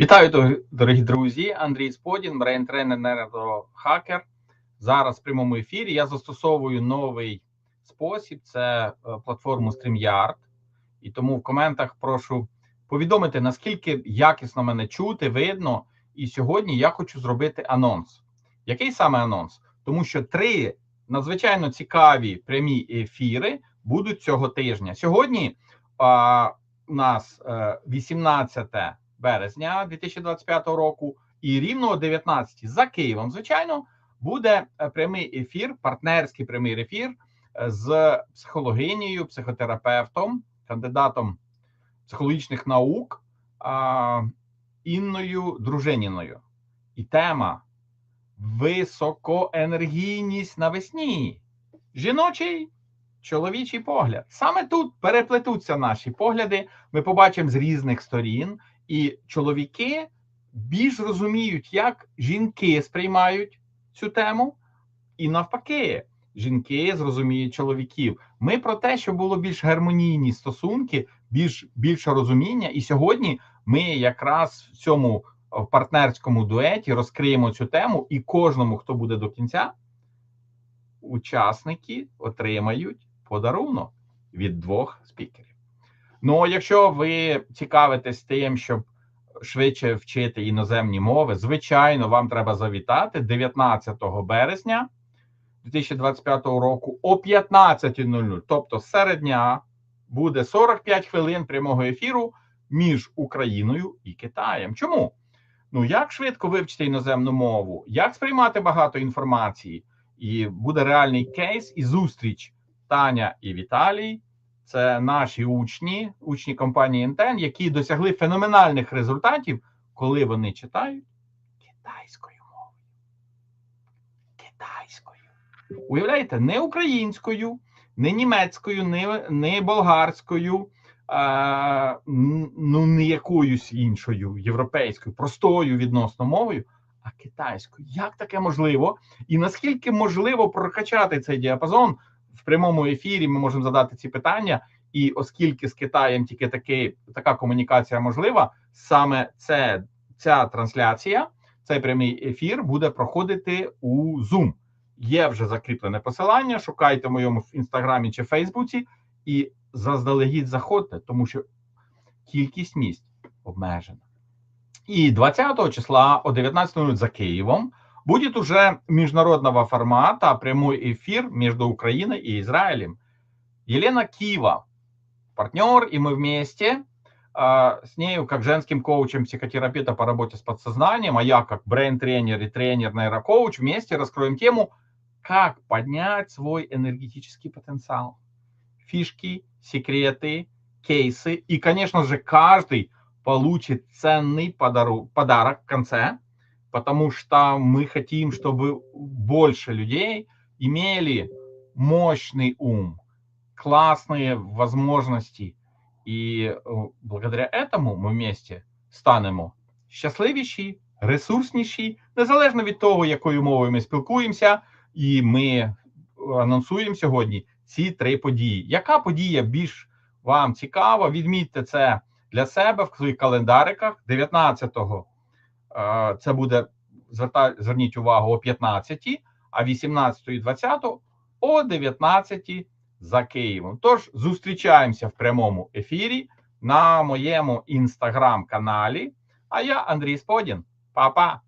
Вітаю, дорогі друзі! Андрій Сподін, брейн-тренер, нейрохакер. Зараз в прямому ефірі я застосовую новий спосіб: це е, платформу StreamYard. І тому в коментах прошу повідомити, наскільки якісно мене чути, видно. І сьогодні я хочу зробити анонс. Який саме анонс? Тому що три надзвичайно цікаві прямі ефіри будуть цього тижня. Сьогодні а, у нас а, 18 березня 2025 року, і рівно о 19 за Києвом, звичайно, буде е, прямий ефір, партнерський прямий ефір е, з психологинею, психотерапевтом, кандидатом психологічних наук Інною Дружиніною. І тема високоенергійність навесні. Жіночий чоловічий погляд. Саме тут переплетуться наші погляди. Ми побачимо з різних сторін. І чоловіки більш розуміють, як жінки сприймають цю тему, і навпаки, жінки зрозуміють чоловіків. Ми про те, що було більш гармонійні стосунки, більш більше розуміння. І сьогодні ми якраз в цьому в партнерському дуеті розкриємо цю тему, і кожному, хто буде до кінця, учасники отримають подарунок від двох спікерів. Ну, якщо ви цікавитесь тим, щоб швидше вчити іноземні мови, звичайно, вам треба завітати 19 березня 2025 року о 15.00. Тобто, серед дня буде 45 хвилин прямого ефіру між Україною і Китаєм. Чому? Ну, як швидко вивчити іноземну мову, як сприймати багато інформації, і буде реальний кейс і зустріч Таня і Віталій. Це наші учні, учні компанії Інтен, які досягли феноменальних результатів, коли вони читають китайською мовою. Китайською. Уявляєте, не українською, не німецькою, не не болгарською, а, ну не якоюсь іншою європейською, простою відносно мовою, а китайською. Як таке можливо? І наскільки можливо прокачати цей діапазон? В прямому ефірі ми можемо задати ці питання, і оскільки з Китаєм тільки такий, така комунікація можлива, саме це ця трансляція, цей прямий ефір буде проходити у Zoom. Є вже закріплене посилання. Шукайте в моєму інстаграмі чи Фейсбуці, і заздалегідь заходьте, тому що кількість місць обмежена. І 20 числа о 19.00 за Києвом будет уже международного формата прямой эфир между Украиной и Израилем. Елена Кива, партнер, и мы вместе э, с нею, как женским коучем психотерапевта по работе с подсознанием, а я как брейн-тренер и тренер нейрокоуч, вместе раскроем тему, как поднять свой энергетический потенциал. Фишки, секреты, кейсы. И, конечно же, каждый получит ценный подарок в конце – потому что мы хотим, чтобы больше людей имели мощный ум, классные возможности. І э, благодаря этому ми вместе станемо щасливіші, ресурсніші, незалежно від того, якою мовою ми спілкуємося, і ми анонсуємо сьогодні ці три події. Яка подія більш вам цікава? Відмітьте це для себе в своїх календариках 19-го це буде зверніть увагу о 15, а 18 і 20 о 19 за Києвом. Тож зустрічаємося в прямому ефірі на моєму інстаграм-каналі. А я Андрій Сподін. Па-па!